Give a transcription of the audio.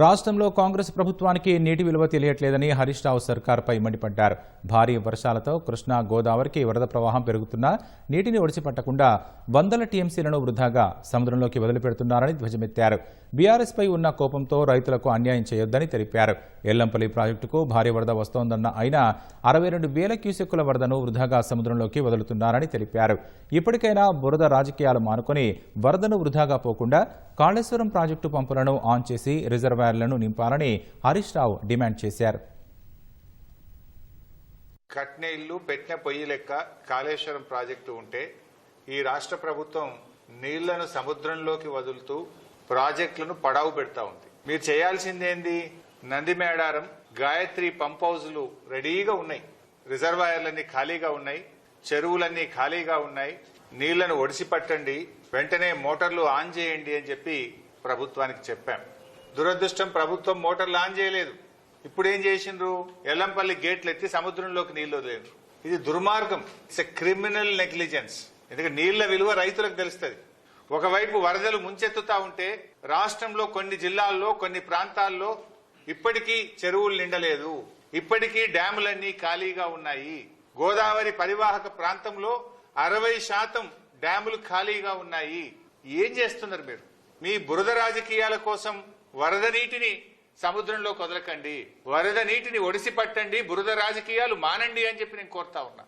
రాష్ట్రంలో కాంగ్రెస్ ప్రభుత్వానికి నీటి విలువ తెలియట్లేదని హరీష్ రావు సర్కార్పై మండిపడ్డారు. భారీ వర్షాలతో కృష్ణా గోదావరికి వరద ప్రవాహం పెరుగుతున్నా నీటిని ఒడిచిపట్టకుండా వందల టీఎంసీలను వృధాగా సముద్రంలోకి వదిలిపెడుతున్నారని ధ్వజమెత్తారు. బీఆర్ఎస్పై ఉన్న కోపంతో రైతులకు అన్యాయం చేయొద్దని తెలిపారు. ఎల్లంపల్లి ప్రాజెక్టుకు భారీ వరద వస్తోందన్న ఆయన అరవై రెండు వేల క్యూసెక్కుల వరదను వృధాగా సముద్రంలోకి వదులుతున్నారని తెలిపారు. ఇప్పటికైనా బురద రాజకీయాలు మానుకొని వరదను వృధాగా పోకుండా కాళేశ్వరం ప్రాజెక్టు పంపులను ఆన్ చేసి రిజర్వ్ రిజర్వాయర్లను నింపాలని హరీష్ రావు డిమాండ్ చేశారు. కట్టిన ఇల్లు పెట్టిన పొయ్యి లెక్క కాళేశ్వరం ప్రాజెక్టు ఉంటే ఈ రాష్ట్ర ప్రభుత్వం నీళ్ళను సముద్రంలోకి వదులుతూ ప్రాజెక్టులను పడావు పెడతా ఉంది. మీరు చేయాల్సింది ఏంది? నంది మేడారం గాయత్రి పంప్ హౌజులు రెడీగా ఉన్నాయి. రిజర్వాయర్లన్నీ ఖాళీగా ఉన్నాయి. చెరువులన్నీ ఖాళీగా ఉన్నాయి. నీళ్ళను ఒడిసి పట్టండి. వెంటనే మోటార్లు ఆన్ చేయండి అని చెప్పి ప్రభుత్వానికి చెప్పాం. దురదృష్టం ప్రభుత్వం మోటార్లు ఆన్ చేయలేదు. ఇప్పుడు ఏం చేసిండ్రు? ఎల్లంపల్లి గేట్లు ఎత్తి సముద్రంలోకి నీళ్ళు వదిలేరు. ఇది దుర్మార్గం. ఇట్స్ ఎ క్రిమినల్ నెగ్లిజెన్స్ ఎందుకంటే నీళ్ళ విలువ రైతులకు తెలుస్తుంది. ఒకవైపు వరదలు ముంచెత్తుతా ఉంటే రాష్ట్రంలో కొన్ని జిల్లాల్లో కొన్ని ప్రాంతాల్లో ఇప్పటికీ చెరువులు నిండలేదు. ఇప్పటికీ డ్యాములన్నీ ఖాళీగా ఉన్నాయి. గోదావరి పరివాహక ప్రాంతంలో అరవై శాతం డ్యాములు ఖాళీగా ఉన్నాయి. ఏం చేస్తున్నారు మీరు? మీ బురద రాజకీయాల కోసం వరద నీటిని సముద్రంలో కదలకండి వరద నీటిని ఒడిసి పట్టండి బురద రాజకీయాలు మానండి అని చెప్పి నేను కోరుతా ఉన్నా.